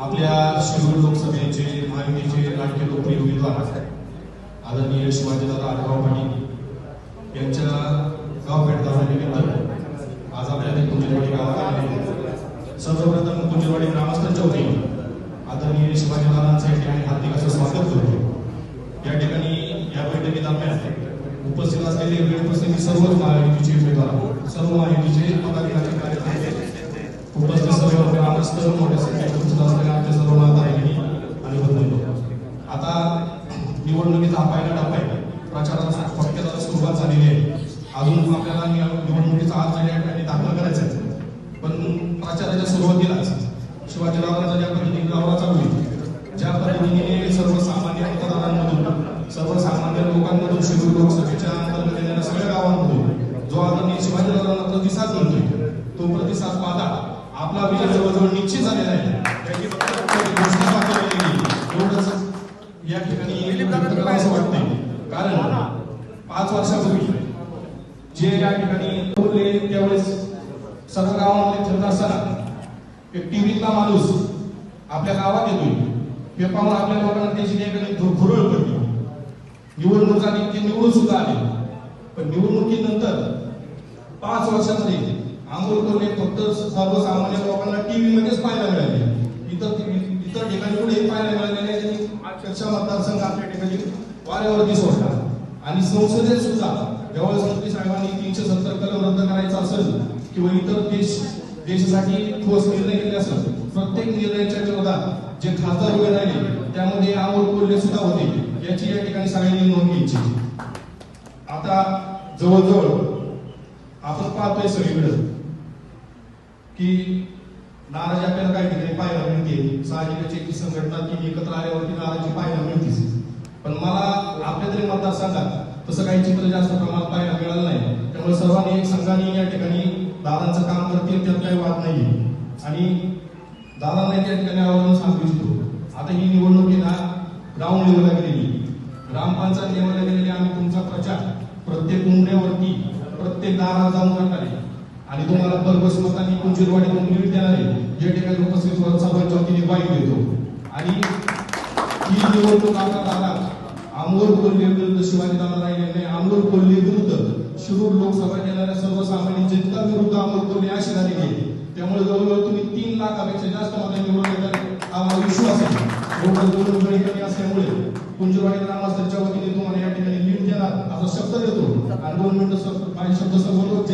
आपल्या शिरूर लोकसभेचे महायुतीचे लाडके लोकप्रिय उमेदवार आदरणीय शिवाजीदादा आढाव पाटील यांच्या गाव भेट दौऱ्यानिमित्त आज आपल्या इथे कुंजरवाडी गावात आलेले सर्वप्रथम कुंजरवाडी ग्रामस्थांच्या वतीने आदरणीय शिवाजीदादांचं या ठिकाणी हार्दिक असं स्वागत करतो. या ठिकाणी या बैठकीदरम्यान उपस्थित असलेले वेळ प्रसंगी सर्व महायुतीचे उमेदवार सर्व महायुतीचे पदाधिकारी कार्यकर्ते उपस्थित सर्व ग्रामस्थ मोठ्या असलेल्या आमच्या सर्व माता भगिनी आणि बंधू आता निवडणुकीचा हा पहिला टप्पा आहे. प्रचाराला फटक्यात सुरुवात झालेली आहे. अजून आपल्याला निवडणुकीचा आज या ठिकाणी दाखल करायचा आहे. पण प्रचाराच्या सुरुवातीलाच शिवाजीरावांचा ज्या पद्धतीने दौरा चालू आहे ज्या पद्धतीने सर्वसामान्य मतदारांमधून सर्वसामान्य लोकांमधून शिरूर लोकसभेच्या अंतर्गत येणाऱ्या सगळ्या गावांमधून जो आता आदरणीय शिवाजीरावांना प्रतिसाद म्हणतोय तो प्रतिसाद पाहता आपला विजय जवळजवळ निश्चित झालेला आहे. याची फक्त घोषणा केली. एवढंच या ठिकाणी असं वाटतंय. कारण पाच वर्षापूर्वी जे या ठिकाणी बोलले त्यावेळेस सर्व गावामध्ये फिरत असताना एक टीव्हीतला माणूस आपल्या गावात येतोय. हे पाहून आपल्या लोकांना त्याची त्या ठिकाणी भुरळ पडली. निवडणूक ते निवडून सुद्धा आले. पण निवडणुकीनंतर पाच वर्षामध्ये आंदोल फक्त सर्वसामान्य लोकांना टीव्ही मध्येच पाहायला मिळाले. इतर इतर ठिकाणी कुठेही पाहायला मिळाले नाही. अक्षरशः मतदारसंघ आपल्या ठिकाणी वाऱ्यावरती सोडला आणि संसदेत सुद्धा जेव्हा मंत्री साहेबांनी तीनशे सत्तर कलम रद्द करायचा असेल किंवा इतर देश देशासाठी ठोस निर्णय घेतले असेल प्रत्येक निर्णयाच्या विरोधात जे खासदार उभे राहिले त्यामध्ये अमोल कोल्हे सुद्धा होते. याची या ठिकाणी सगळ्यांनी नोंद घ्यायची. आता जवळजवळ आपण पाहतोय सगळीकडे. की नाराजी आपल्याला काही ठिकाणी पाहायला मिळते. साहजिकच एक संघटना ती एकत्र आल्यावरती नाराजी पाहायला मिळतेच. पण मला आपल्या तरी मतदारसंघात तसं काही चित्र जास्त प्रमाणात पाहायला मिळालं नाही. त्यामुळे सर्वांनी एक संघाने या ठिकाणी दादांचं काम करतील त्यात काही वाद नाही आणि दादांना त्या ठिकाणी आवर्जून सांगू इच्छितो. आता ही निवडणूक आहे ना ग्राउंड लेवलला गेलेली. ग्रामपंचायत लेवलला गेलेली आम्ही तुमचा प्रचार प्रत्येक मुंड्यावरती प्रत्येक दारात जाऊन करणार आहे. आणि तुम्हाला भरघोस मतांनी कुंजीरवाडीतून लीड देणार आहे. जे ठिकाणी उपस्थित सर्वांच्या वतीने बाईक देतो. आणि ही निवडणूक आपला दादा आमोर कोल्हे विरुद्ध शिवाजी दादा राहिले नाही. अमोल कोल्हे विरुद्ध शिरूर लोकसभा येणाऱ्या सर्वसामान्य जनता विरुद्ध आमोर कोल्हे अशी झाली गेली. त्यामुळे जवळजवळ तुम्ही तीन लाखापेक्षा जास्त मतांनी निवडून येतात आम्हाला विश्वास आहे. दोन गणी कमी असल्यामुळे कुंजरवाडी ग्रामस्थांच्या वतीने तुम्हाला या ठिकाणी लीड देणार असा शब्द देतो. आणि दोन मिनिटं माझे शब्द संबोधतो जय